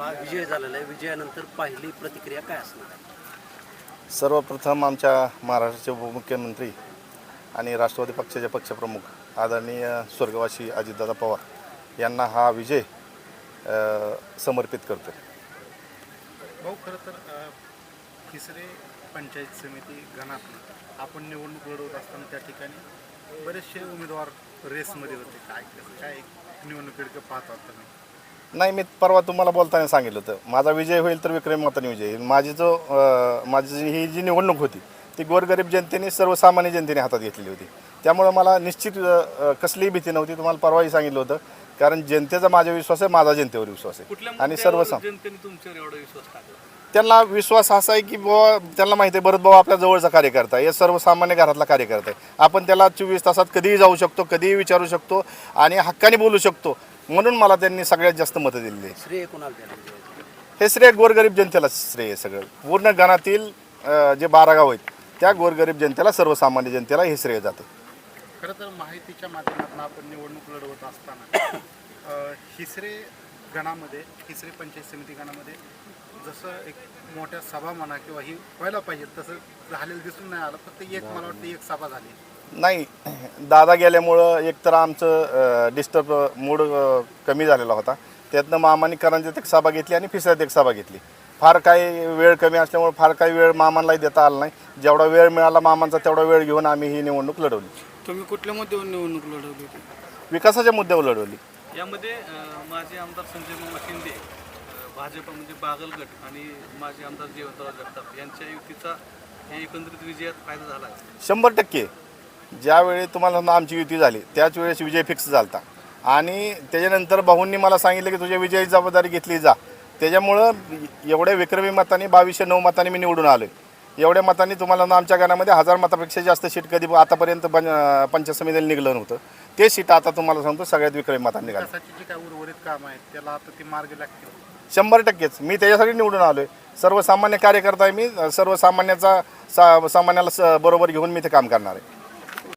आपला विजय झालेला आहे. विजयानंतर पहिली प्रतिक्रिया काय असणार आहे? सर्वप्रथम आमच्या महाराष्ट्राचे उपमुख्यमंत्री आणि राष्ट्रवादी पक्षाचे पक्षप्रमुख आदरणीय स्वर्गवासी अजितदादा पवार यांना हा विजय समर्पित करतो भाऊ खरं तर तिसरे पंचायत समिती गणातून आपण निवडणूक लढवत असताना त्या ठिकाणी बरेचसे उमेदवार रेसमध्ये होते. काय काय निवडणुकीकडे पाहत होता तुम्ही नाही मी परवा तुम्हाला बोलताना सांगितलं होतं. माझा विजय होईल तर विक्रमी मताने विजय होईल. माझी जो अ, माझी जी- ही जी निवडणूक होती ती गोरगरीब जनतेने सर्वसामान्य जनतेने हातात घेतलेली होती. त्यामुळं मला निश्चित अ, अ, कसलीही भीती नव्हती. तुम्हाला परवाही सांगितलं होतं. कारण जनतेचा माझा विश्वास आहे माझा जनतेवर विश्वास आहे. आणि सर्वसाम जनतेने तुमच्यावर एवढा विश्वास टाकला? त्यांना विश्वास असा आहे की बुवा त्यांना माहिती आहे बरं भाऊ आपल्या जवळचा कार्यकर्ता आहे. हे सर्वसामान्य घरातला कार्यकर्ता आहे. आपण त्याला चोवीस तासात कधीही जाऊ शकतो कधीही विचारू शकतो आणि हक्काने बोलू शकतो. म्हणून मला त्यांनी सगळ्यात जास्त मतं दिलेली आहे श्रेय कोणाला द्यायला विजयाचं? हे श्रेय गोरगरीब जनतेला श्रेय आहे सगळं. पूर्ण गणातील अं, जे बारा गाव आहेत त्या गोरगरीब जनतेला सर्वसामान्य जनतेला हे श्रेय जाते. खरं तर माहितीच्या माध्यमातून आपण निवडणूक लढवत असताना अ, हिसरे गणामध्ये हिसरे पंचायत समिती गणामध्ये जसं एक मोठ्या सभा म्हणा किंवा ही व्हायला पाहिजे तसं झालेलं दिसून नाही आलं. फक्त एक मला वाटतं एक सभा झाली. नाही दादा गेल्यामुळं एकतर आमचं डिस्टर्ब मूड कमी झालेला होता. त्यातनं मामानी करंजात एक सभा घेतली आणि फिसऱ्यात एक सभा घेतली. फार काही वेळ कमी असल्यामुळे फार काही वेळ मामांनाही देता आला नाही. जेवढा वेळ मिळाला मामांचा तेवढा वेळ घेऊन आम्ही ही निवडणूक लढवली. तुम्ही कुठल्या मुद्द्यावर निवडणूक लढवली होती? विकासाच्या मुद्द्यावर लढवली. यामध्ये अं, माजी आमदार संजय मामा शिंदे अं, भाजप म्हणजे बागलगट आणि माजी आमदार जयवंतराव जगताप यांच्या युतीचा हे एकंदरीत विजयात फायदा झाला आहे. शंभर टक्के. ज्यावेळी तुम्हाला समजा आमची युती झाली त्याच वेळेस विजय फिक्स झालता. आणि त्याच्यानंतर भाऊंनी मला सांगितलं की तुझ्या विजयाची जबाबदारी घेतली जा. त्याच्यामुळं एवढ्या विक्रमी मतांनी बावीसशे नऊ मतांनी मी निवडून आलो एवढ्या मतांनी तुम्हाला ना आमच्या गाण्यामध्ये हजार मतापेक्षा जास्त सीट कधी आतापर्यंत पं पंचायत समितीला निघलं नव्हतं. ते सीट आता तुम्हाला सांगतो सगळ्यात विक्रमी मतांनी निघाली. विकासाची जी काय उर्वरित कामं आहेत त्याला आता ती मार्ग लागतील. शंभर टक्केच. मी त्याच्यासाठी निवडून आलो आहे सर्वसामान्य कार्यकर्ता आहे मी सर्वसामान्याचा सा सामान्याला स बरोबर घेऊन मी ते काम करणार आहे.